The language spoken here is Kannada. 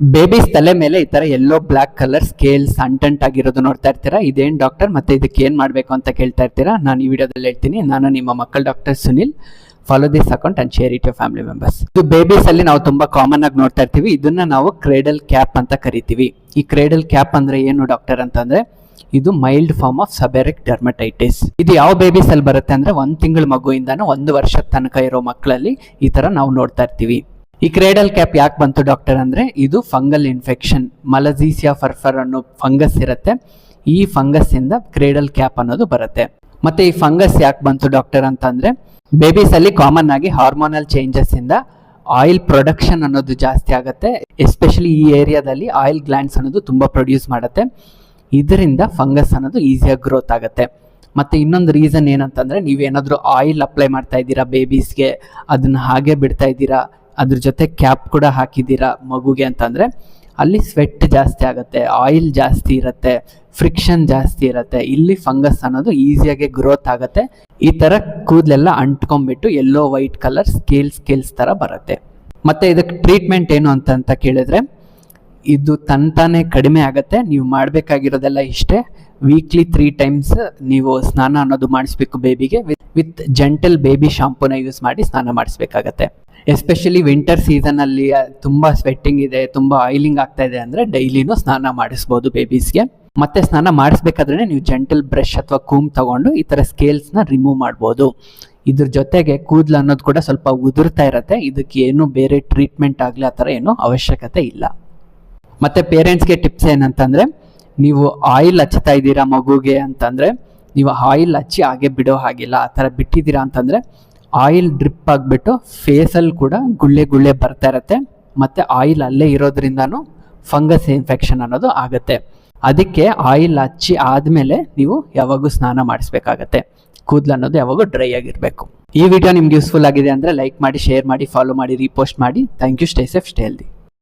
ಬೇಬೀಸ್ ತಲೆ ಮೇಲೆ ಈ ತರ ಎಲ್ಲೋ ಬ್ಲಾಕ್ ಕಲರ್ ಸ್ಕೇಲ್ಸ್ ಅಂಟಂಟ್ ಆಗಿರೋದು ನೋಡ್ತಾ ಇರ್ತೀರಾ? ಇದೇನ್ ಡಾಕ್ಟರ್ ಮತ್ತೆ ಇದಕ್ಕೆ ಏನು ಮಾಡಬೇಕು ಅಂತ ಕೇಳ್ತಾ ಇರ್ತೀರಾ? ನಾನು ಈ ವಿಡಿಯೋದಲ್ಲಿ ಹೇಳ್ತೀನಿ. ನಾನು ನಿಮ್ಮ ಮಕ್ಕಳ doctor Sunil. Follow this account and share it family members ಇದು ಬೇಬೀಸ್ ಅಲ್ಲಿ ನಾವು ತುಂಬಾ ಕಾಮನ್ ಆಗಿ ನೋಡ್ತಾ ಇರ್ತೀವಿ. ಇದನ್ನ ನಾವು ಕ್ರೇಡಲ್ ಕ್ಯಾಪ್ ಅಂತ ಕರಿತೀವಿ. ಈ ಕ್ರೇಡಲ್ ಕ್ಯಾಪ್ ಅಂದ್ರೆ ಏನು ಡಾಕ್ಟರ್ ಅಂತಂದ್ರೆ, ಇದು mild form of seborrheic dermatitis ಇದು ಯಾವ ಬೇಬೀಸ್ ಅಲ್ಲಿ ಬರುತ್ತೆ ಅಂದ್ರೆ, ಒಂದು ತಿಂಗಳ ಮಗುವಿಂದಾನು ಒಂದು ವರ್ಷದ ತನಕ ಇರೋ ಮಕ್ಕಳಲ್ಲಿ ಈ ತರ ನಾವು ನೋಡ್ತಾ ಇರ್ತೀವಿ. ಈ ಕ್ರೇಡಲ್ ಕ್ಯಾಪ್ ಯಾಕೆ ಬಂತು ಡಾಕ್ಟರ್ ಅಂದರೆ ಇದು ಫಂಗಲ್ ಇನ್ಫೆಕ್ಷನ್, ಮಲಜೀಸಿಯಾ ಫರ್ಫರ್ ಅನ್ನೋ ಫಂಗಸ್ ಇರುತ್ತೆ. ಈ ಫಂಗಸ್ ಇಂದ ಕ್ರೇಡಲ್ ಕ್ಯಾಪ್ ಅನ್ನೋದು ಬರುತ್ತೆ. ಮತ್ತೆ ಈ ಫಂಗಸ್ ಯಾಕೆ ಬಂತು ಡಾಕ್ಟರ್ ಅಂತಂದರೆ, ಬೇಬೀಸ್ ಅಲ್ಲಿ ಕಾಮನ್ ಆಗಿ ಹಾರ್ಮೋನಲ್ ಚೇಂಜಸ್ ಇಂದ ಆಯಿಲ್ ಪ್ರೊಡಕ್ಷನ್ ಅನ್ನೋದು ಜಾಸ್ತಿ ಆಗುತ್ತೆ. ಎಸ್ಪೆಷಲಿ ಈ ಏರಿಯಾದಲ್ಲಿ ಆಯಿಲ್ ಗ್ಲ್ಯಾಂಡ್ಸ್ ಅನ್ನೋದು ತುಂಬಾ ಪ್ರೊಡ್ಯೂಸ್ ಮಾಡುತ್ತೆ. ಇದರಿಂದ ಫಂಗಸ್ ಅನ್ನೋದು ಈಸಿಯಾಗಿ ಗ್ರೋತ್ ಆಗುತ್ತೆ. ಮತ್ತೆ ಇನ್ನೊಂದು ರೀಸನ್ ಏನಂತಂದ್ರೆ ನೀವೇನಾದರೂ ಆಯಿಲ್ ಅಪ್ಲೈ ಮಾಡ್ತಾ ಇದ್ದೀರಾ ಬೇಬೀಸ್ಗೆ, ಅದನ್ನ ಹಾಗೆ ಬಿಡ್ತಾ ಇದ್ದೀರಾ ಅದ್ರ ಜೊತೆ ಕ್ಯಾಪ್ ಕೂಡ ಹಾಕಿದ್ದೀರಾ ಮಗುಗೆ ಅಂತಂದರೆ, ಅಲ್ಲಿ ಸ್ವೆಟ್ ಜಾಸ್ತಿ ಆಗುತ್ತೆ ಆಯಿಲ್ ಜಾಸ್ತಿ ಇರುತ್ತೆ ಫ್ರಿಕ್ಷನ್ ಜಾಸ್ತಿ ಇರುತ್ತೆ, ಇಲ್ಲಿ ಫಂಗಸ್ ಅನ್ನೋದು ಈಸಿಯಾಗಿ ಗ್ರೋತ್ ಆಗುತ್ತೆ. ಈ ಥರ ಕೂದಲೆಲ್ಲ ಅಂಟ್ಕೊಂಡ್ಬಿಟ್ಟು ಎಲ್ಲೋ ವೈಟ್ ಕಲರ್ ಸ್ಕೇಲ್ ಸ್ಕೇಲ್ಸ್ ಥರ ಬರುತ್ತೆ. ಮತ್ತು ಇದಕ್ಕೆ ಟ್ರೀಟ್ಮೆಂಟ್ ಏನು ಅಂತ ಅಂತ ಕೇಳಿದ್ರೆ, ಇದು ತಂತಾನೆ ಕಡಿಮೆ ಆಗುತ್ತೆ, ನೀವು ಮಾಡಬೇಕಾಗಿರೋದೆಲ್ಲ ಇಷ್ಟೇ. ವೀಕ್ಲಿ ತ್ರೀ ಟೈಮ್ಸ್ ನೀವು ಸ್ನಾನ ಅನ್ನೋದು ಮಾಡಿಸ್ಬೇಕು ಬೇಬಿಗೆ ವಿತ್ ವಿತ್ ಜೆಂಟಲ್ ಬೇಬಿ ಶಾಂಪೂನ ಯೂಸ್ ಮಾಡಿ ಸ್ನಾನ ಮಾಡಿಸ್ಬೇಕಾಗತ್ತೆ. ಎಸ್ಪೆಷಲಿ ವಿಂಟರ್ ಸೀಸನ್ ಅಲ್ಲಿ ತುಂಬಾ ಸ್ವೆಟ್ಟಿಂಗ್ ಇದೆ, ತುಂಬಾ ಆಯಿಲಿಂಗ್ ಆಗ್ತಾ ಇದೆ ಅಂದ್ರೆ ಡೈಲಿನೂ ಸ್ನಾನ ಮಾಡಿಸ್ಬೋದು ಬೇಬೀಸ್ಗೆ ಮತ್ತೆ ಸ್ನಾನ ಮಾಡಿಸ್ಬೇಕಾದ್ರೆ ನೀವು ಜೆಂಟಲ್ ಬ್ರಷ್ ಅಥವಾ ಕೂಮ್ ತಗೊಂಡು ಈ ತರ ಸ್ಕೇಲ್ಸ್ನ ರಿಮೂವ್ ಮಾಡ್ಬೋದು. ಇದ್ರ ಜೊತೆಗೆ ಕೂದಲು ಅನ್ನೋದು ಕೂಡ ಸ್ವಲ್ಪ ಉದುರ್ತಾ ಇರತ್ತೆ, ಇದಕ್ಕೆ ಏನು ಬೇರೆ ಟ್ರೀಟ್ಮೆಂಟ್ ಆಗಲಿ ಆ ಥರ ಏನು ಅವಶ್ಯಕತೆ ಇಲ್ಲ. ಮತ್ತೆ ಪೇರೆಂಟ್ಸ್ಗೆ ಟಿಪ್ಸ್ ಏನಂತಂದ್ರೆ ನೀವು ಆಯಿಲ್ ಹಚ್ತಾ ಇದ್ದೀರಾ ಮಗುಗೆ ಅಂತಂದರೆ, ನೀವು ಆಯಿಲ್ ಹಚ್ಚಿ ಹಾಗೆ ಬಿಡೋ ಹಾಗಿಲ್ಲ, ಆ ಥರ ಬಿಟ್ಟಿದ್ದೀರಾ ಅಂತಂದರೆ ಆಯಿಲ್ ಡ್ರಿಪ್ ಆಗಿಬಿಟ್ಟು ಫೇಸಲ್ಲಿ ಕೂಡ ಗುಳ್ಳೆ ಗುಳ್ಳೆ ಬರ್ತಾ ಇರತ್ತೆ, ಮತ್ತು ಆಯಿಲ್ ಅಲ್ಲೇ ಇರೋದ್ರಿಂದನೂ ಫಂಗಸ್ ಇನ್ಫೆಕ್ಷನ್ ಅನ್ನೋದು ಆಗುತ್ತೆ. ಅದಕ್ಕೆ ಆಯಿಲ್ ಹಚ್ಚಿ ಆದಮೇಲೆ ನೀವು ಯಾವಾಗೂ ಸ್ನಾನ ಮಾಡಿಸ್ಬೇಕಾಗತ್ತೆ. ಕೂದಲು ಅನ್ನೋದು ಯಾವಾಗೂ ಡ್ರೈ ಆಗಿರಬೇಕು. ಈ ವಿಡಿಯೋ ನಿಮ್ಗೆ ಯೂಸ್ಫುಲ್ ಆಗಿದೆ ಅಂದರೆ ಲೈಕ್ ಮಾಡಿ ಶೇರ್ ಮಾಡಿ ಫಾಲೋ ಮಾಡಿ ರೀಪೋಸ್ಟ್ ಮಾಡಿ. Thank you stay safe stay healthy